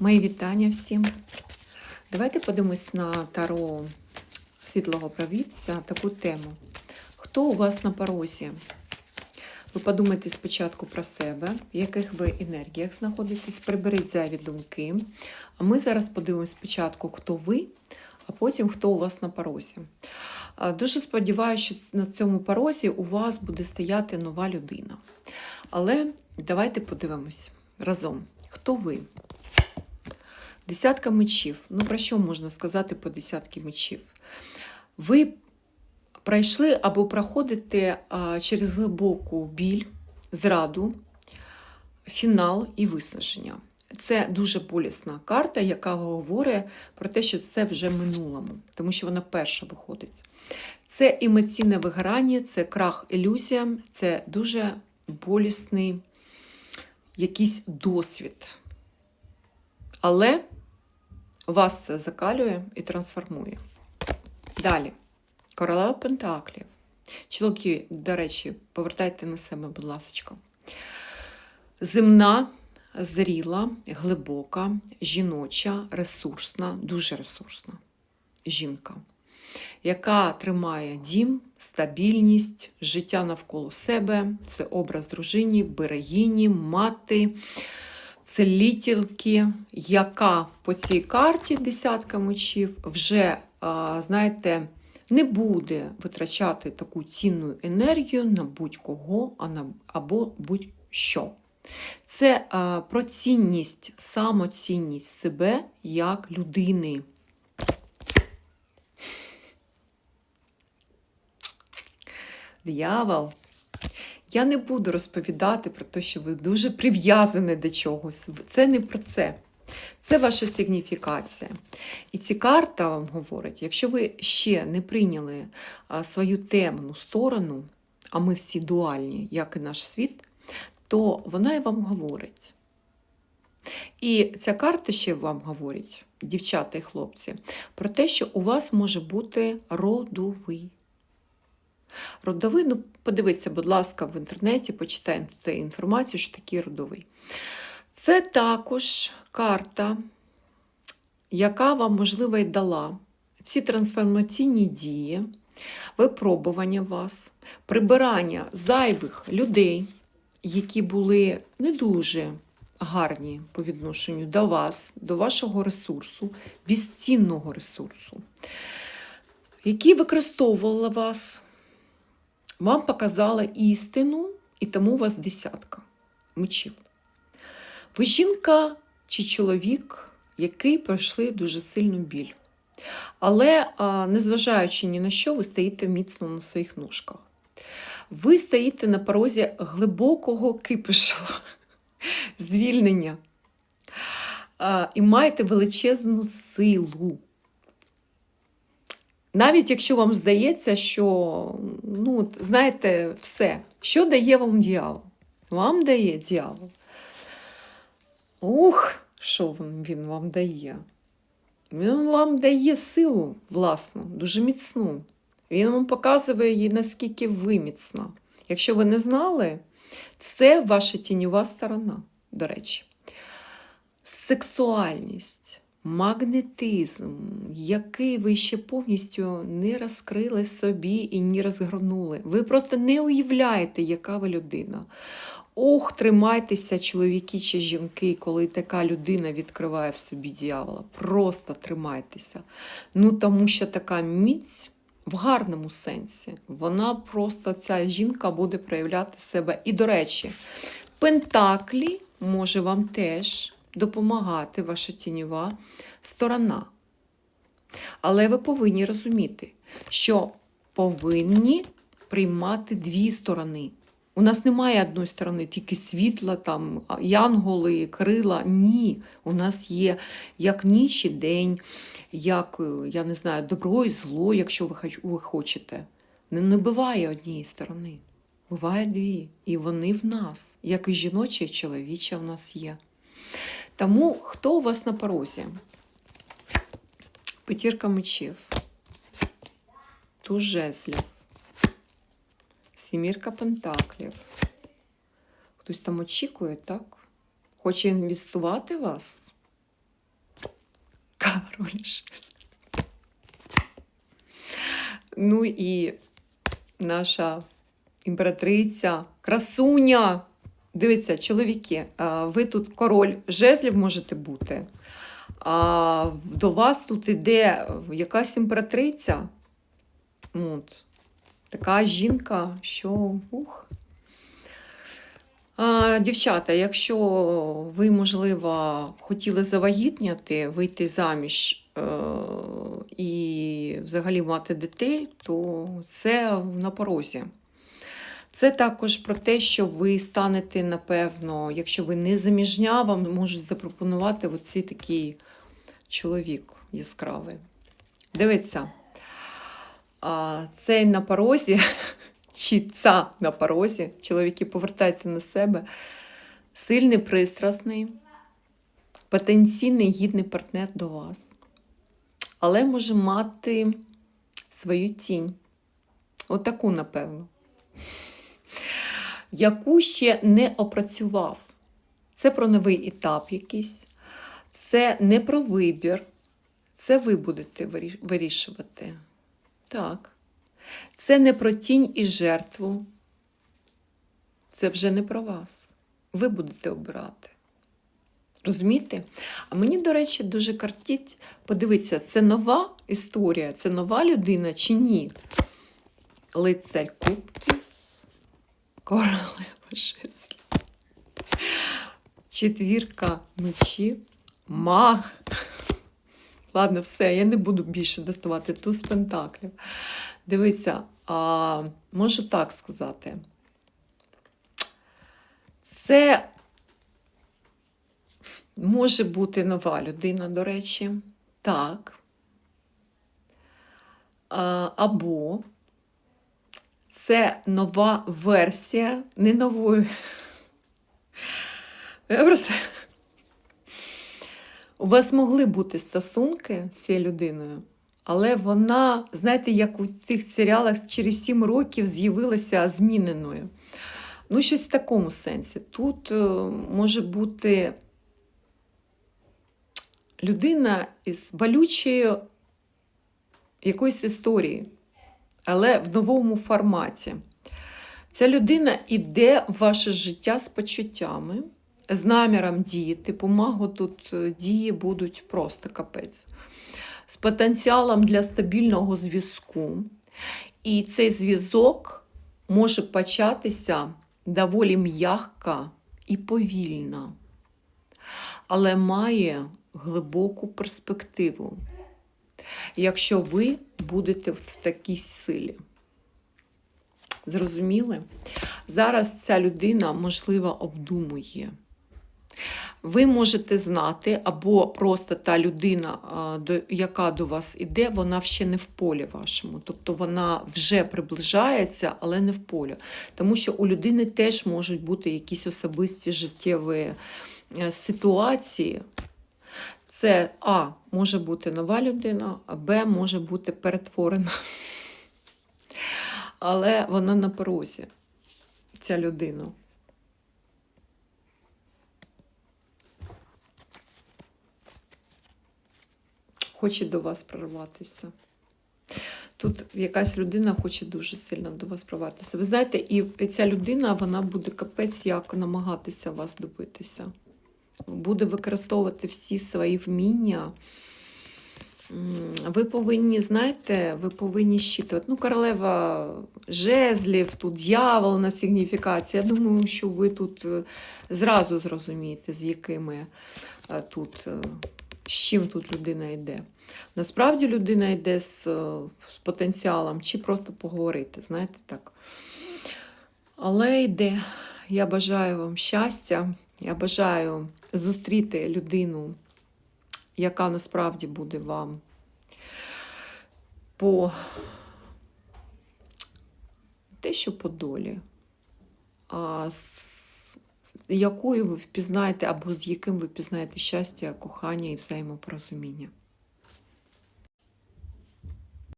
Мої вітання всім. Давайте подивимось на таро світлого провідця таку тему. Хто у вас на порозі? Ви подумайте спочатку про себе, в яких ви енергіях знаходитесь, приберіть зайві думки. А ми зараз подивимось спочатку, хто ви, а потім хто у вас на порозі. Дуже сподіваюся, що на цьому порозі у вас буде стояти нова людина. Але давайте подивимось разом, хто ви. Десятка мечів. Ну, про що можна сказати по десятки мечів? Ви пройшли або проходите через глибоку біль, зраду, фінал і виснаження. Це дуже болісна карта, яка говорить про те, що це вже минулому, тому що вона перша виходить. Це емоційне виграння, це крах ілюзіям, це дуже болісний якийсь досвід. Але вас це закалює і трансформує. Далі. Королева Пентаклів. Чоловіки, до речі, повертайте на себе, будь ласка. Земна, зріла, глибока, жіноча, ресурсна, дуже ресурсна жінка, яка тримає дім, стабільність, життя навколо себе. Це образ дружині, берегині, мати целітельки, яка по цій карті десятка мечів вже, знаєте, не буде витрачати таку цінну енергію на будь-кого або будь-що. Це про цінність, самоцінність себе як людини. Диявол. Я не буду розповідати про те, що ви дуже прив'язані до чогось. Це не про це. Це ваша сигніфікація. І ці карта вам говорить, якщо ви ще не прийняли свою темну сторону, а ми всі дуальні, як і наш світ, то вона і вам говорить. І ця карта ще вам говорить, дівчата і хлопці, про те, що у вас може бути родовий. Родовий, ну подивіться, будь ласка, в інтернеті, почитайте інформацію, що такий родовий. Це також карта, яка вам, можливо, й дала ці трансформаційні дії, випробування вас, прибирання зайвих людей, які були не дуже гарні по відношенню до вас, до вашого ресурсу, безцінного ресурсу, які використовували вас вам показала істину, і тому у вас десятка мечів. Ви жінка чи чоловік, який пройшли дуже сильну біль. Але, незважаючи ні на що, ви стоїте міцно на своїх ножках. Ви стоїте на порозі глибокого кипишу, звільнення. І маєте величезну силу. Навіть якщо вам здається, що, ну, знаєте, все, що дає вам дьявол? Вам дає дьявол. Ух, що він, вам дає? Він вам дає силу власну, дуже міцну. Він вам показує її, наскільки ви міцна. Якщо ви не знали, це ваша тіньова сторона, до речі. Сексуальність магнетизм, який ви ще повністю не розкрили собі і не розгорнули. Ви просто не уявляєте, яка ви людина. Ох, тримайтеся, чоловіки чи жінки, коли така людина відкриває в собі дьявола. Просто тримайтеся. Ну тому що така міць. В гарному сенсі, вона просто ця жінка буде проявляти себе. І, до речі, Пентаклі може вам теж допомагати ваша тіньова сторона. Але ви повинні розуміти, що повинні приймати дві сторони. У нас немає одної сторони, тільки світла, там, янголи, крила. Ні. У нас є як ніч і день, як, е, я не знаю, добро і зло, якщо ви хочете. Не, не буває однієї сторони. Буває дві. І вони в нас, як і жіноча, і чоловіча в нас є. Тому хто у вас на порозі? П'ятірка мечів, туз сімірка пентаклів. Хтось там очікує, так? Хоче інвестувати вас? король. Ну і наша імператриця, красуня. Дивіться, чоловіки, ви тут король жезлів можете бути. А до вас тут іде якась імператриця. От. Така жінка, що ух. А, дівчата, якщо ви, можливо, хотіли завагітняти, вийти заміж е- і взагалі мати дітей, то це на порозі. Це також про те, що ви станете, напевно, якщо ви не заміжня, вам можуть запропонувати оцей такий чоловік яскравий. Дивіться, цей на порозі, чи ця на порозі, чоловіки, повертайте на себе, сильний, пристрасний, потенційний гідний партнер до вас, але може мати свою тінь. Отаку, напевно яку ще не опрацював. Це про новий етап якийсь, це не про вибір, це ви будете вирішувати. Так. Це не про тінь і жертву. Це вже не про вас. Ви будете обирати. Розумієте? А мені, до речі, дуже картить. Подивіться, це нова історія, це нова людина чи ні? Лицарь кубків, королева жезлів, четвірка мечів, маг. Ладно, все, я не буду більше доставати туз пентаклів. Дивися, а, можу так сказати. Це може бути нова людина, до речі. Так. А, або це нова версія, не нової. У вас могли бути стосунки з цією людиною, але вона, знаєте, як у тих серіалах через 7 років з'явилася зміненою. Ну, щось в такому сенсі. Тут е, може бути людина із болючою якоїсь історії, але в новому форматі. Ця людина йде в ваше життя з почуттями, з наміром діяти. Помагу тут е, дії будуть просто капець. З потенціалом для стабільного зв'язку. І цей зв'язок може початися доволі м'яко і повільно, але має глибоку перспективу, якщо ви будете в такій силі. Зрозуміли? Зараз ця людина, можливо, обдумує. Ви можете знати, або просто та людина, яка до вас іде, вона ще не в полі вашому. Тобто вона вже приближається, але не в полі. Тому що у людини теж можуть бути якісь особисті життєві е, ситуації. Це А може бути нова людина, а Б може бути перетворена. Але вона на порозі, ця людина. Хоче до вас прорватися. Тут якась людина хоче дуже сильно до вас прорватися. Ви знаєте, і ця людина вона буде капець як намагатися вас добитися. Буде використовувати всі свої вміння. Ви повинні, знаєте, ви повинні щитувати. Ну, королева жезлів, тут дьявол на сигніфікації. Я думаю, що ви тут е, зразу зрозумієте, з якими е, тут, е, з чим тут людина йде. Насправді людина йде з, з потенціалом, чи просто поговорити, знаєте так. Але йде. Я бажаю вам щастя, я бажаю зустріти людину, яка насправді буде вам по те, що по долі, а з якою ви впізнаєте, або з яким ви впізнаєте щастя, кохання і взаємопорозуміння.